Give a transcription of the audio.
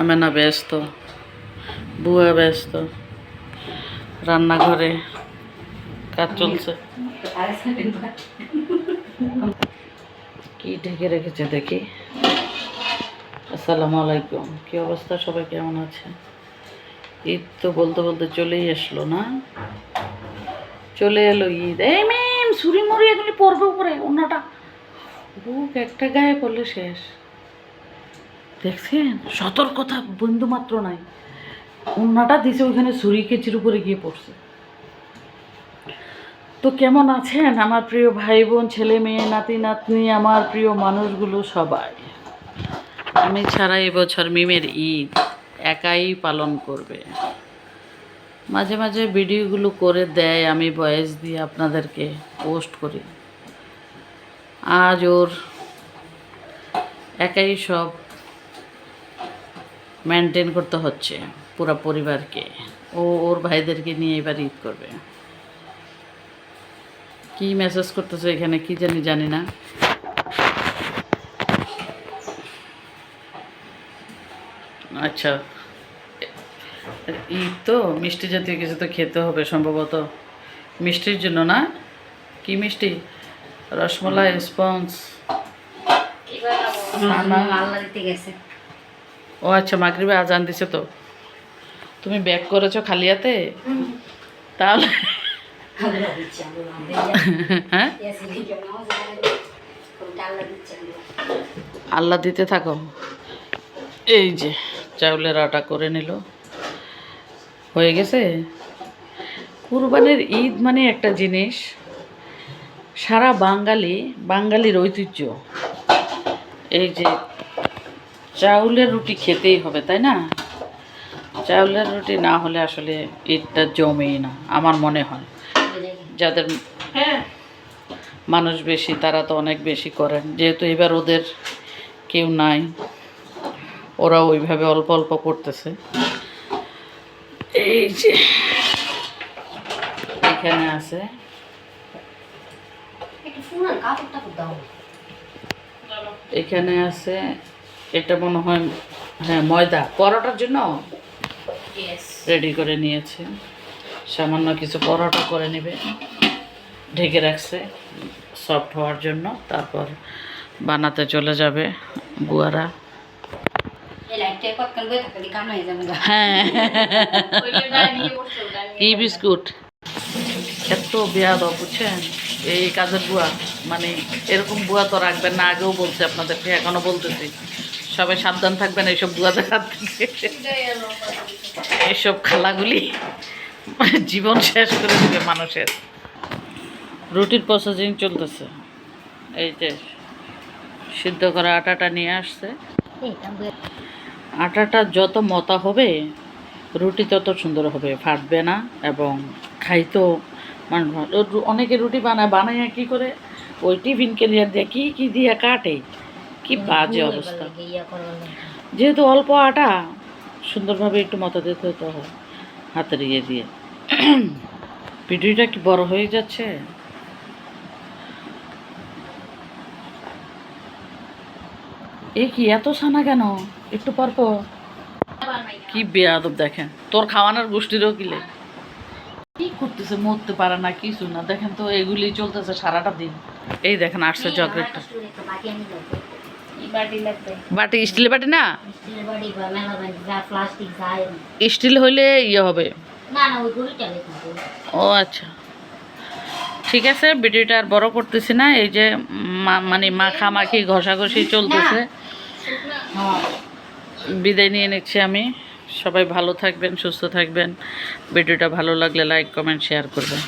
আমেনা ব্যস্ত, বুয়া ব্যস্ত, রান্নাঘরে কাজ চলছে। কি ঢেকে রেখেছে দেখি। আসসালামু আলাইকুম, কি অবস্থা? সবাই কেমন আছে? ঈদ তো বলতে বলতে চলেই আসলো না? চলে এলো ঈদ। এই মেম সুরি মুড়ি এগুলি পড়বে উপরে অন্যটা বুক একটা গায়ে পড়লে শেষ। দেখছেন? সতর্কতা বিন্দু মাত্র নাই। অন্যটা দিছে ওইখানে ছুরি কেচির উপরে গিয়ে পড়ছে। তো কেমন আছেন? আমার প্রিয় ভাই বোন ছেলে মেয়ে, নাতি, নাতনি, আমার প্রিয় মানুষগুলো সবাই। আমি ছাড়া এবছর মিমের ঈদ একাই পালন করবে। মাঝে মাঝে ভিডিওগুলো করে দেয়, আমি ভয়েস দিয়ে আপনাদেরকে পোস্ট করি। আজ ওর একাই সব মেনটেন করতে হচ্ছে পুরো পরিবারকে। ও ওর ভাইদেরকে নিয়ে এবার ঈদ করবে। কি মেসেজ করতেছে এখানে কি জানি জানি না। আচ্ছা ঈদ তো মিষ্টি জাতীয় কিছু তো খেতে হবে সম্ভবত। মিষ্টির জন্য না? কি মিষ্টি? রসমলাই স্পঞ্জ। আল্লাহ দিতে গেছে। ও আচ্ছা মাগরিবে আজান দিছে তো। তুমি ব্যাক করেছ খালি হাতে তাহলে হ্যাঁ? আল্লাহ দিতে থাকো। এই যে, চাউলের আটা করে নিল। হয়ে গেছে? কুরবানির ঈদ মানে একটা জিনিস। সারা বাঙালি, বাঙালির ঐতিহ্য। এই যে চাউলের রুটি খেতেই হবে তাই না? চাউলের রুটি না হলে আসলে ঈদটা জমেই না আমার মনে হয়। যাদের মানুষ বেশি তারা তো অনেক বেশি করেন। যেহেতু এবার ওদের কেউ নাই ওরা ওইভাবে অল্প অল্প করতেছে। এই যে এখানে আছে। এখানে আছে এটা মনে হয় হ্যাঁ ময়দা। পরোটার জন্য? রেডি করে নিয়েছে। সামান্য কিছু পরোটা করে নেবে। ঢেকে রাখছে সফট হওয়ার জন্য। তারপর বানাতে চলে যাবে কাম হয়ে। কি বিস্কুট? এত বেয়াদ বুঝছেন? এই কাজের বুয়া মানে এরকম বুয়া তো রাখবেন না আগেও বলছে আপনাদেরকে এখনও বলতেছি। সবাই সাবধান থাকবেন এইসব বুয়াদের হাত থেকে। এইসব খালাগুলি জীবন শেষ করে দেবে মানুষের। রুটির প্রসেসিং চলতেছে। এই যে সিদ্ধ করা আটাটা নিয়ে আসছে। আটাটা যত মতা হবে, রুটি তত সুন্দর হবে, ফাটবে না এবং খাইতেও মানুষ অনেকে রুটি বানায় বানায় কি করে? ওই টিফিন ক্যারিয়ার দিয়ে কী কী দিয়ে কাটে? কি বাজে অবস্থা। যেহেতু অল্প আটা সুন্দরভাবে একটু মতো দিতে হতে হয় হাতের ইয়ে দিয়ে। ভিডিওটা কি বড় হয়ে যাচ্ছে। এ কি এত সানা কেন? একটু পর কি বেয়াদব দেখেন তোর খাওয়ানোর গোষ্ঠীরও কিলে কি করতেছে মরতে পারে না কিছু না। দেখেন তো এগুলি চলতেছে সারাটা দিন। এই দেখেন আসছে চকলেটটা বাটি স্টিলের বাটি না? স্টিল হইলে ইয়ে হবে। ও আচ্ছা। ঠিক আছে ভিডিওটা আর বড় করতেছি না এই যে মা- মানে মাখামাখি ঘষাঘষি চলতেছে। হ্যাঁ। বিদায় নিয়ে নিচ্ছি আমি। সবাই ভালো থাকবেন সুস্থ থাকবেন। ভিডিওটা ভালো লাগলে লাইক কমেন্ট শেয়ার করবেন।